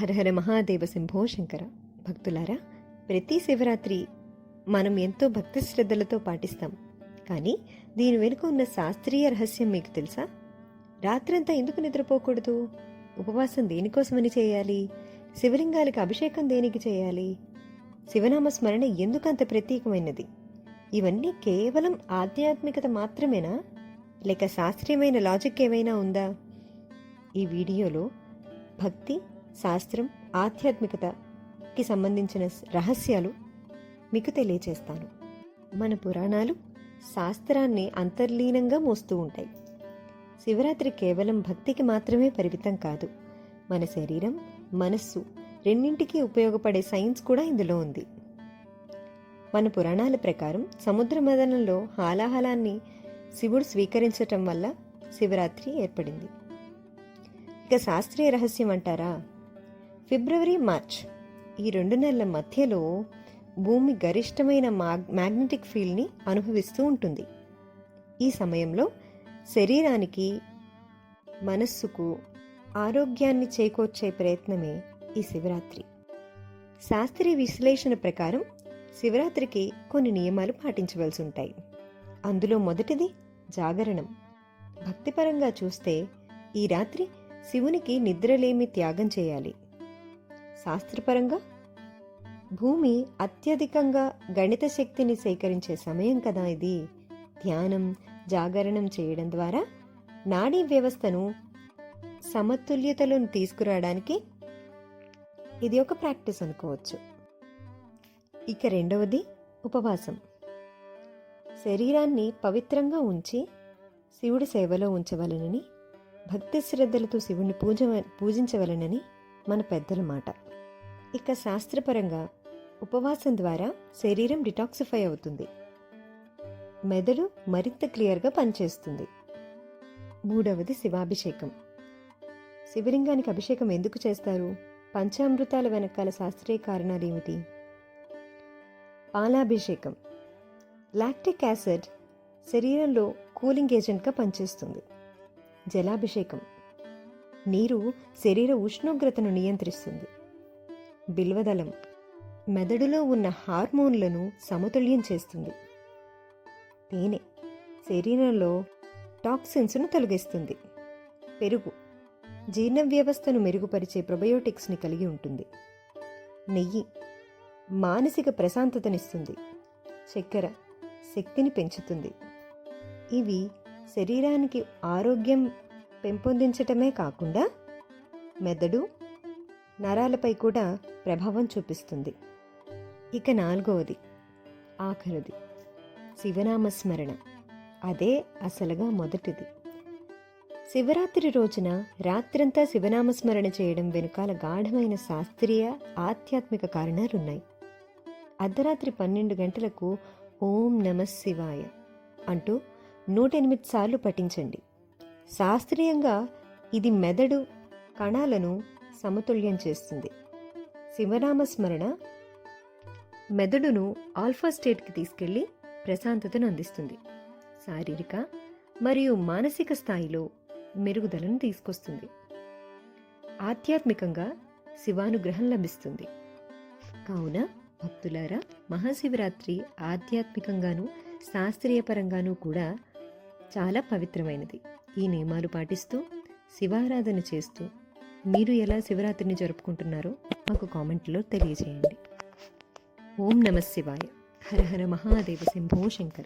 హరహర మహాదేవ శంభో శంకర. భక్తులారా ప్రతి శివరాత్రి మనం ఎంతో భక్తి శ్రద్ధలతో పాటిస్తాం. కానీ దీని వెనుక ఉన్న శాస్త్రీయ రహస్యం మీకు తెలుసా? రాత్రంతా ఎందుకు నిద్రపోకూడదు? ఉపవాసం దేనికోసమని చేయాలి? శివలింగాలకు అభిషేకం దేనికి చేయాలి? శివనామ స్మరణ ఎందుకంత ప్రత్యేకమైనది? ఇవన్నీ కేవలం ఆధ్యాత్మికత మాత్రమేనా? లేక శాస్త్రీయమైన లాజిక్ ఏమైనా ఉందా? ఈ వీడియోలో భక్తి శాస్త్రం ఆధ్యాత్మికతకి సంబంధించిన రహస్యాలు మీకు తెలియచేస్తాను. మన పురాణాలు శాస్త్రాన్ని అంతర్లీనంగా మోస్తూ ఉంటాయి. శివరాత్రి కేవలం భక్తికి మాత్రమే పరిమితం కాదు. మన శరీరం మనస్సు రెండింటికి ఉపయోగపడే సైన్స్ కూడా ఇందులో ఉంది. మన పురాణాల ప్రకారం సముద్ర మదనంలో హాలాహలాన్ని శివుడు స్వీకరించటం వల్ల శివరాత్రి ఏర్పడింది. ఇక శాస్త్రీయ రహస్యం అంటారా? February March. ఈ రెండు నెలల మధ్యలో భూమి గరిష్టమైన మ్యాగ్నెటిక్ ఫీల్డ్ని అనుభవిస్తూ ఉంటుంది. ఈ సమయంలో శరీరానికి మనస్సుకు ఆరోగ్యాన్ని చేకూర్చే ప్రయత్నమే ఈ శివరాత్రి. శాస్త్రీయ విశ్లేషణ ప్రకారం శివరాత్రికి కొన్ని నియమాలు పాటించవలసి ఉంటాయి. అందులో మొదటిది జాగరణం. భక్తిపరంగా చూస్తే ఈ రాత్రి శివునికి నిద్రలేమి త్యాగం చేయాలి. శాస్త్రపరంగా? భూమి అత్యధికంగా గణిత శక్తిని సేకరించే సమయం కదా ఇది. ధ్యానం జాగరణం చేయడం ద్వారా నాడీ వ్యవస్థను సమతుల్యతలను తీసుకురావడానికి ఇది ఒక ప్రాక్టీస్ అనుకోవచ్చు. ఇక రెండవది ఉపవాసం. శరీరాన్ని పవిత్రంగా ఉంచి శివుడి సేవలో ఉంచవలనని భక్తి శ్రద్ధలతో శివుణ్ణి పూజ పూజించవలనని మన పెద్దల మాట. ఇక శాస్త్రపరంగా ఉపవాసం ద్వారా శరీరం డిటాక్సిఫై అవుతుంది. మెదడు మరింత క్లియర్గా పనిచేస్తుంది. మూడవది శివాభిషేకం. శివలింగానికి అభిషేకం ఎందుకు చేస్తారు? పంచామృతాల వెనకాల శాస్త్రీయ కారణాలు ఏమిటి? పాలాభిషేకం. లాక్టిక్ యాసిడ్ శరీరంలో కూలింగ్ ఏజెంట్గా పనిచేస్తుంది. జలాభిషేకం. నీరు శరీర ఉష్ణోగ్రతను నియంత్రిస్తుంది. బిల్వదళం మెదడులో ఉన్న హార్మోన్లను సమతుల్యం చేస్తుంది. తేనె శరీరంలో టాక్సిన్స్ను తొలగిస్తుంది. పెరుగు జీర్ణ వ్యవస్థను మెరుగుపరిచే ప్రొబయోటిక్స్ని కలిగి ఉంటుంది. నెయ్యి మానసిక ప్రశాంతతనిస్తుంది. చక్కెర శక్తిని పెంచుతుంది. ఇవి శరీరానికి ఆరోగ్యం పెంపొందించటమే కాకుండా మెదడు నరాలపై కూడా ప్రభావం చూపిస్తుంది. ఇక నాలుగవది ఆఖరిది శివనామస్మరణ. అదే అసలుగా మొదటిది. శివరాత్రి రోజున రాత్రంతా శివనామస్మరణ చేయడం వెనుకాల గాఢమైన శాస్త్రీయ ఆధ్యాత్మిక కారణాలున్నాయి. అర్ధరాత్రి పన్నెండు గంటలకు ఓం నమ శివాయ అంటూ నూట ఎనిమిది సార్లు పఠించండి. శాస్త్రీయంగా ఇది మెదడు కణాలను సమతుల్యం చేస్తుంది. శివనామస్మరణ మెదడును ఆల్ఫా స్టేట్కి తీసుకెళ్ళి ప్రశాంతతను అందిస్తుంది. శారీరక మరియు మానసిక స్థాయిలో మెరుగుదలను తీసుకొస్తుంది. ఆధ్యాత్మికంగా శివానుగ్రహం లభిస్తుంది. కావున భక్తులారా మహాశివరాత్రి ఆధ్యాత్మికంగాను శాస్త్రీయపరంగానూ కూడా చాలా పవిత్రమైనది. ఈ నియమాలు పాటిస్తూ శివారాధన చేస్తూ మీరు ఎలా శివరాత్రిని జరుపుకుంటున్నారో మాకు కామెంట్లో తెలియజేయండి. ఓం నమ శివాయ. హర హర మహాదేవ శంభో శంకర.